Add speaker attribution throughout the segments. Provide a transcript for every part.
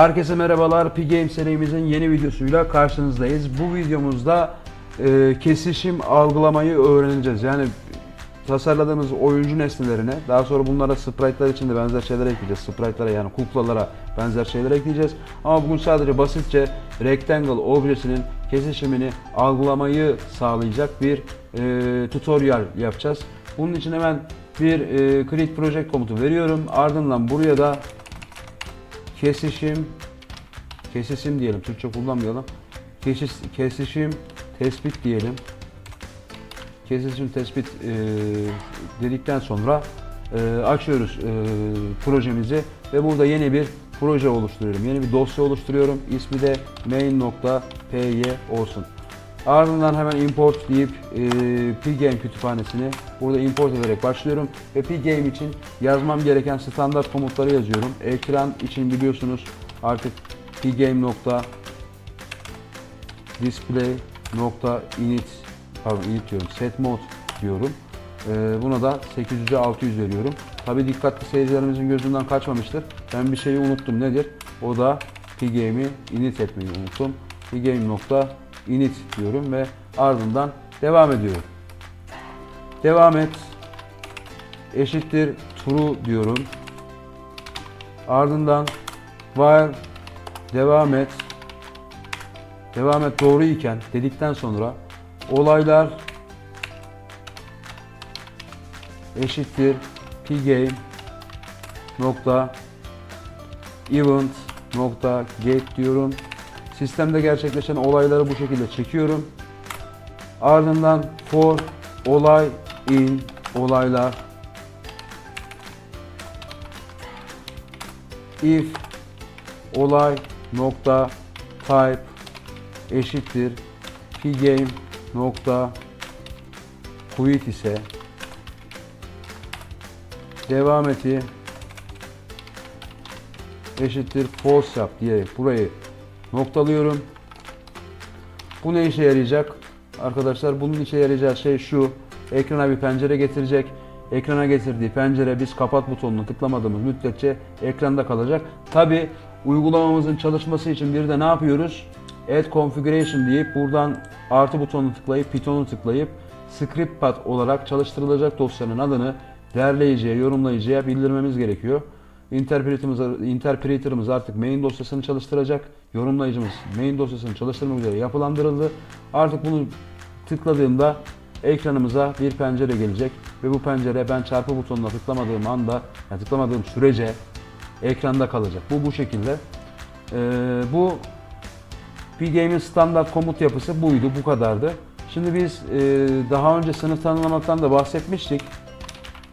Speaker 1: Herkese merhabalar. P-Game serimizin yeni videosuyla karşınızdayız. Bu videomuzda e, kesişim algılamayı öğreneceğiz. Yani tasarladığımız oyuncu nesnelerine, daha sonra bunlara sprite'lar için de benzer şeyler ekleyeceğiz. Sprite'lara yani kuklalara benzer şeyler ekleyeceğiz. Ama bugün sadece basitçe rectangle objesinin kesişimini algılamayı sağlayacak bir e, tutorial yapacağız. Bunun için hemen bir e, create project komutu veriyorum. Ardından buraya da kesişim kesişim diyelim Türkçe kullanmayalım. Kesis, kesişim tespit diyelim. Kesişim tespit e, dedikten sonra e, açıyoruz e, projemizi ve burada yeni bir proje oluşturuyorum. Yeni bir dosya oluşturuyorum. İsmi de main.py olsun Ardından hemen import deyip e, pgame kütüphanesini burada import ederek başlıyorum ve pgame için yazmam gereken standart komutları yazıyorum. Ekran için biliyorsunuz artık pgame display init pardon init diyorum set mode diyorum. E, buna da 800'e 600 veriyorum. Tabi dikkatli seyircilerimizin gözünden kaçmamıştır. Ben bir şeyi unuttum. Nedir? O da pgame'i init etmeyi unuttum. pgame init diyorum ve ardından devam ediyorum. Devam et eşittir true diyorum. Ardından while devam et devam et doğru iken dedikten sonra olaylar eşittir pgame nokta event nokta get diyorum. Sistemde gerçekleşen olayları bu şekilde çekiyorum. Ardından for olay in olaylar. İf olay nokta type eşittir. Pgame nokta quit ise. Devam eti eşittir false yap diyerek burayı noktalıyorum. Bu ne işe yarayacak? Arkadaşlar bunun işe yarayacağı şey şu. Ekrana bir pencere getirecek. Ekrana getirdiği pencere biz kapat butonunu tıklamadığımız müddetçe ekranda kalacak. Tabi uygulamamızın çalışması için bir de ne yapıyoruz? Add Configuration deyip buradan artı butonunu tıklayıp Python'u tıklayıp script path olarak çalıştırılacak dosyanın adını derleyiciye, yorumlayıcıya bildirmemiz gerekiyor. Interpreter'ımız, interpreter'ımız artık main dosyasını çalıştıracak. Yorumlayıcımız main dosyasını çalıştırmak üzere yapılandırıldı. Artık bunu tıkladığımda ekranımıza bir pencere gelecek ve bu pencere ben çarpı butonuna tıklamadığım anda, yani tıklamadığım sürece ekranda kalacak. Bu bu şekilde. Ee, bu PGame'in standart komut yapısı buydu, bu kadardı. Şimdi biz e, daha önce sınıf tanımlamaktan da bahsetmiştik.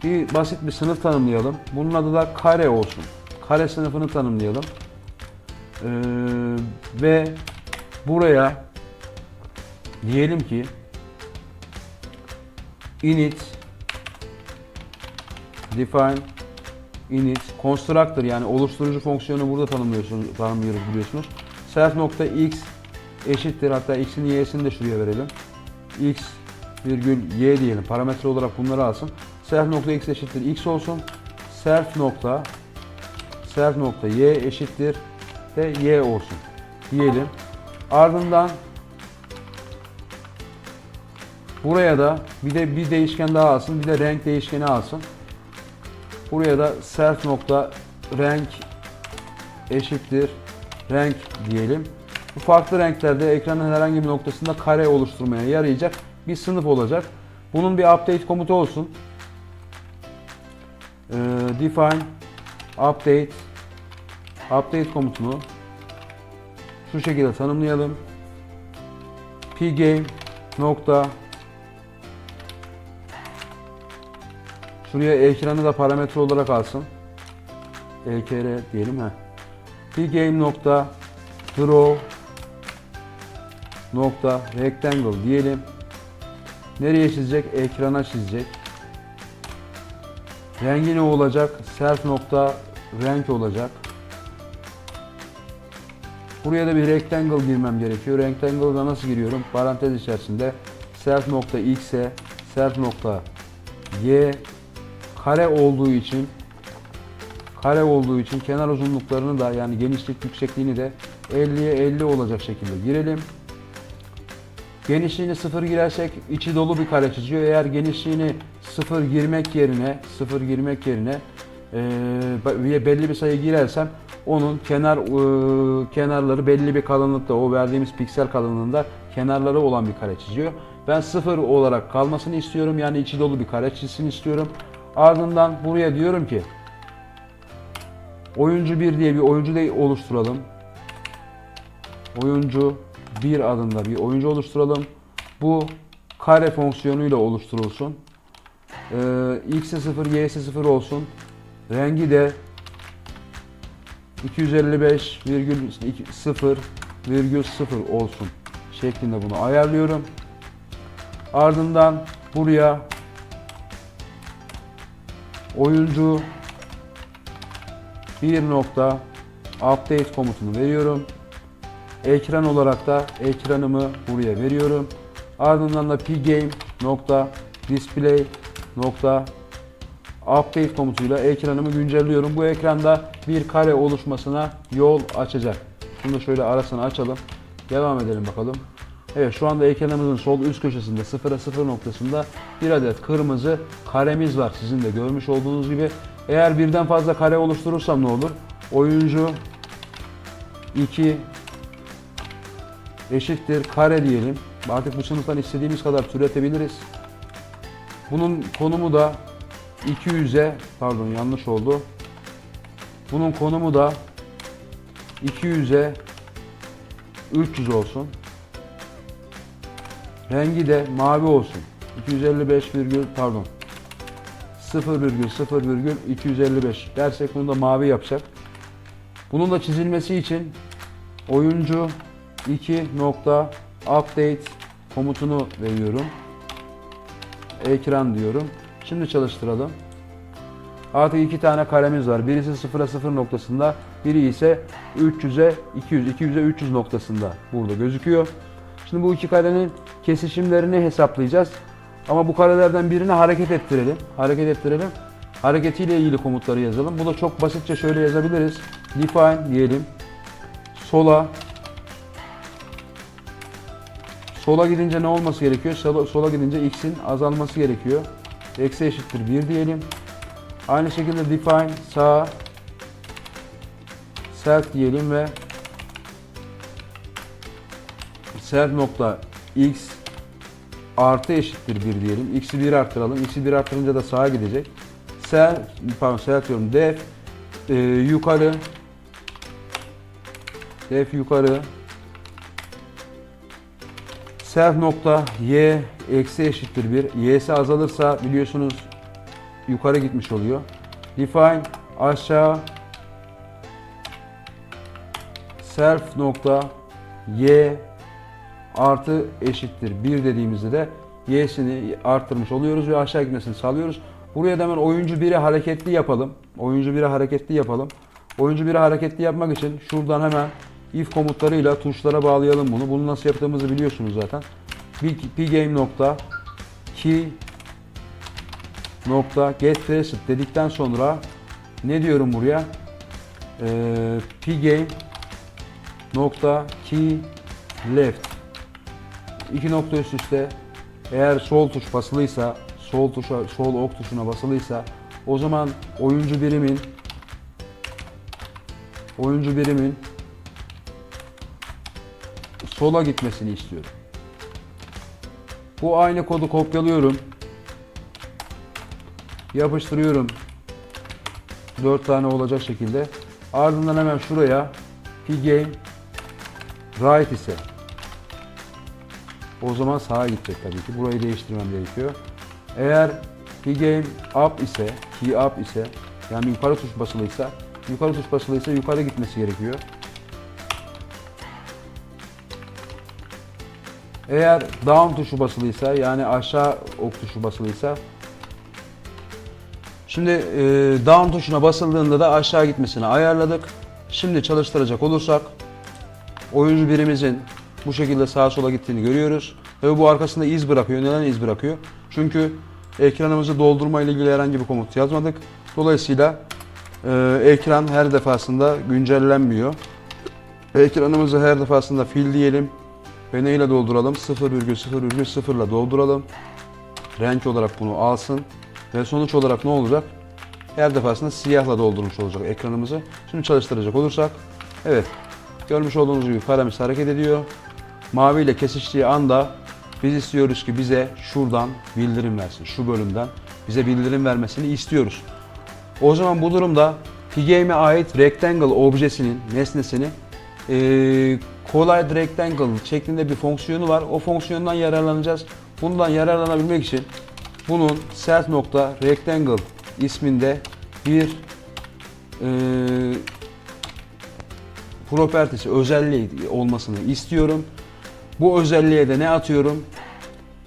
Speaker 1: Bir basit bir sınıf tanımlayalım. Bunun adı da kare olsun. Kare sınıfını tanımlayalım. Ee, ve buraya diyelim ki init define init constructor yani oluşturucu fonksiyonu burada tanımlıyorsunuz, tanımlıyoruz biliyorsunuz. Self nokta x eşittir hatta x'in y'sini de şuraya verelim. x virgül y diyelim. Parametre olarak bunları alsın. Self nokta x eşittir x olsun. Self nokta self nokta y eşittir de y olsun diyelim. Ardından buraya da bir de bir değişken daha alsın. Bir de renk değişkeni alsın. Buraya da self nokta renk eşittir renk diyelim. Bu farklı renklerde ekranın herhangi bir noktasında kare oluşturmaya yarayacak bir sınıf olacak. Bunun bir update komutu olsun. Ee, define update update komutunu şu şekilde tanımlayalım. pgame nokta şuraya ekranı da parametre olarak alsın. ekr diyelim ha. pgame nokta draw nokta rectangle diyelim. Nereye çizecek? Ekrana çizecek. Rengi ne olacak? Self nokta renk olacak. Buraya da bir rectangle girmem gerekiyor. Rectangle'da nasıl giriyorum? Parantez içerisinde self nokta x'e self nokta y kare olduğu için kare olduğu için kenar uzunluklarını da yani genişlik yüksekliğini de 50'ye 50 olacak şekilde girelim. Genişliğini sıfır girersek içi dolu bir kare çiziyor. Eğer genişliğini sıfır girmek yerine sıfır girmek yerine e, belli bir sayı girersem onun kenar e, kenarları belli bir kalınlıkta o verdiğimiz piksel kalınlığında kenarları olan bir kare çiziyor. Ben sıfır olarak kalmasını istiyorum. Yani içi dolu bir kare çizsin istiyorum. Ardından buraya diyorum ki oyuncu 1 diye bir oyuncu da oluşturalım. Oyuncu 1 adında bir oyuncu oluşturalım. Bu kare fonksiyonuyla oluşturulsun. Ee, x'i 0, y'si 0 olsun. Rengi de 255,0,0 olsun şeklinde bunu ayarlıyorum. Ardından buraya oyuncu bir update komutunu veriyorum. Ekran olarak da ekranımı buraya veriyorum. Ardından da pgame nokta display nokta update komutuyla ekranımı güncelliyorum. Bu ekranda bir kare oluşmasına yol açacak. Da şöyle arasını açalım. Devam edelim bakalım. Evet şu anda ekranımızın sol üst köşesinde 0'a 0 noktasında bir adet kırmızı karemiz var. Sizin de görmüş olduğunuz gibi. Eğer birden fazla kare oluşturursam ne olur? Oyuncu 2 eşittir kare diyelim. Artık bu sınıftan istediğimiz kadar türetebiliriz. Bunun konumu da 200'e pardon yanlış oldu. Bunun konumu da 200'e 300 olsun. Rengi de mavi olsun. 255 virgül pardon 0,0,255 dersek bunu da mavi yapacak. Bunun da çizilmesi için oyuncu 2 nokta update komutunu veriyorum. Ekran diyorum. Şimdi çalıştıralım. Artık iki tane karemiz var. Birisi 0'a 0 noktasında, biri ise 300'e 200, 200'e 300 noktasında burada gözüküyor. Şimdi bu iki karenin kesişimlerini hesaplayacağız. Ama bu karelerden birini hareket ettirelim. Hareket ettirelim. Hareketiyle ilgili komutları yazalım. Bu da çok basitçe şöyle yazabiliriz. Define diyelim. Sola Sola gidince ne olması gerekiyor? Sola, sola gidince x'in azalması gerekiyor. Eksi eşittir 1 diyelim. Aynı şekilde define sağ self diyelim ve self nokta x artı eşittir 1 diyelim. X'i 1 arttıralım. X'i 1 arttırınca da sağa gidecek. Self, pardon self diyorum. Def e, yukarı def yukarı self nokta y eksi eşittir 1. Y'si azalırsa biliyorsunuz yukarı gitmiş oluyor. Define aşağı self nokta y artı eşittir 1 dediğimizde de y'sini arttırmış oluyoruz ve aşağı gitmesini sağlıyoruz. Buraya da hemen oyuncu 1'i hareketli yapalım. Oyuncu 1'i hareketli yapalım. Oyuncu 1'i hareketli yapmak için şuradan hemen if komutlarıyla tuşlara bağlayalım bunu. Bunu nasıl yaptığımızı biliyorsunuz zaten. pgame nokta key nokta get preset dedikten sonra ne diyorum buraya? Ee, pgame nokta key left iki nokta üst üste eğer sol tuş basılıysa sol tuşa sol ok tuşuna basılıysa o zaman oyuncu birimin oyuncu birimin sola gitmesini istiyorum. Bu aynı kodu kopyalıyorum. Yapıştırıyorum. 4 tane olacak şekilde. Ardından hemen şuraya pgame right ise o zaman sağa gidecek tabii ki. Burayı değiştirmem gerekiyor. Eğer pgame up ise, key up ise yani yukarı tuş basılıysa, yukarı tuş basılıysa yukarı gitmesi gerekiyor. Eğer down tuşu basılıysa yani aşağı ok tuşu basılıysa Şimdi e, down tuşuna basıldığında da aşağı gitmesini ayarladık. Şimdi çalıştıracak olursak oyuncu birimizin bu şekilde sağa sola gittiğini görüyoruz. Ve bu arkasında iz bırakıyor. Neden iz bırakıyor? Çünkü ekranımızı doldurma ile ilgili herhangi bir komut yazmadık. Dolayısıyla Ee, ekran her defasında güncellenmiyor. Ekranımızı her defasında fil diyelim ve neyle dolduralım? 0,0,0 ile dolduralım. Renk olarak bunu alsın ve sonuç olarak ne olacak? Her defasında siyahla doldurmuş olacak ekranımızı. Şimdi çalıştıracak olursak, evet görmüş olduğunuz gibi karemiz hareket ediyor. Mavi ile kesiştiği anda biz istiyoruz ki bize şuradan bildirim versin. Şu bölümden bize bildirim vermesini istiyoruz. O zaman bu durumda Pgame'e ait Rectangle objesinin, nesnesini eee Collide Rectangle şeklinde bir fonksiyonu var. O fonksiyondan yararlanacağız. Bundan yararlanabilmek için bunun self.rectangle isminde bir eee propertisi, özelliği olmasını istiyorum. Bu özelliğe de ne atıyorum?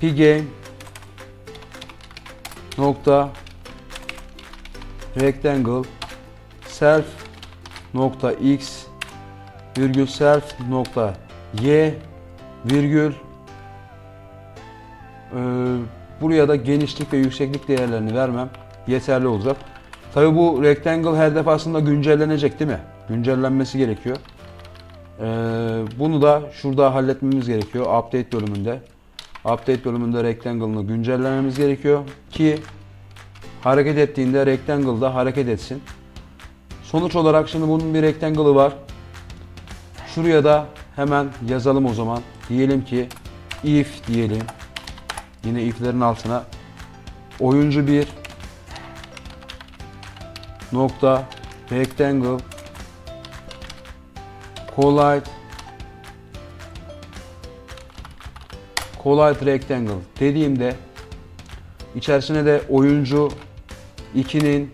Speaker 1: Pgame nokta rectangle self nokta x virgül self nokta y virgül e, buraya da genişlik ve yükseklik değerlerini vermem yeterli olacak. Tabi bu rectangle her defasında güncellenecek değil mi? Güncellenmesi gerekiyor. E, bunu da şurada halletmemiz gerekiyor update bölümünde. Update bölümünde rectangle'ını güncellememiz gerekiyor ki hareket ettiğinde rectangle da hareket etsin. Sonuç olarak şimdi bunun bir rectangle'ı var. Şuraya da hemen yazalım o zaman. Diyelim ki if diyelim. Yine if'lerin altına. Oyuncu 1 nokta. Rectangle. Collide collide rectangle. Dediğimde içerisine de oyuncu 2'nin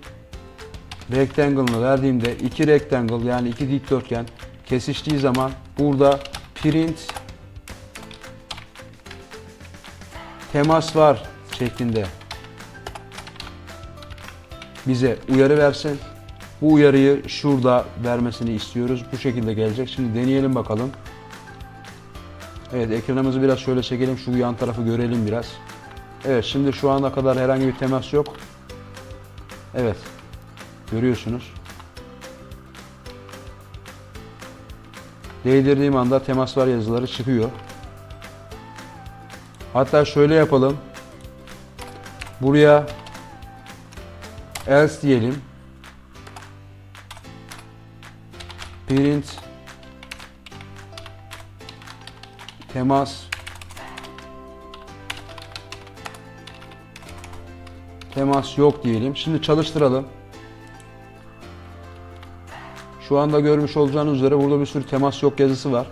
Speaker 1: rectangle'ını verdiğimde iki rectangle yani iki dikdörtgen kesiştiği zaman burada print temas var şeklinde bize uyarı versin. Bu uyarıyı şurada vermesini istiyoruz. Bu şekilde gelecek. Şimdi deneyelim bakalım. Evet ekranımızı biraz şöyle çekelim. Şu yan tarafı görelim biraz. Evet şimdi şu ana kadar herhangi bir temas yok. Evet. Görüyorsunuz. Değdirdiğim anda temas var yazıları çıkıyor. Hatta şöyle yapalım. Buraya else diyelim. Print temas temas yok diyelim. Şimdi çalıştıralım. Şu anda görmüş olacağınız üzere burada bir sürü temas yok yazısı var.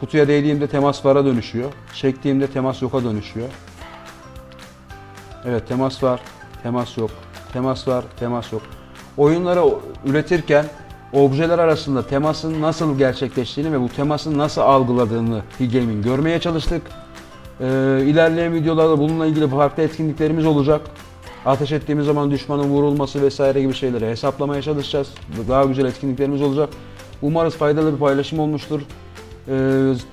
Speaker 1: Kutuya değdiğimde temas vara dönüşüyor. Çektiğimde temas yoka dönüşüyor. Evet temas var, temas yok. Temas var, temas yok. Oyunları üretirken objeler arasında temasın nasıl gerçekleştiğini ve bu temasın nasıl algıladığını P-Game'in görmeye çalıştık. Ee, ilerleyen videolarda bununla ilgili farklı etkinliklerimiz olacak. Ateş ettiğimiz zaman düşmanın vurulması vesaire gibi şeyleri hesaplamaya çalışacağız. Daha güzel etkinliklerimiz olacak. Umarız faydalı bir paylaşım olmuştur. Ee,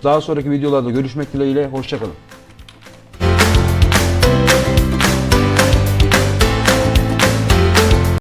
Speaker 1: daha sonraki videolarda görüşmek dileğiyle. Hoşçakalın.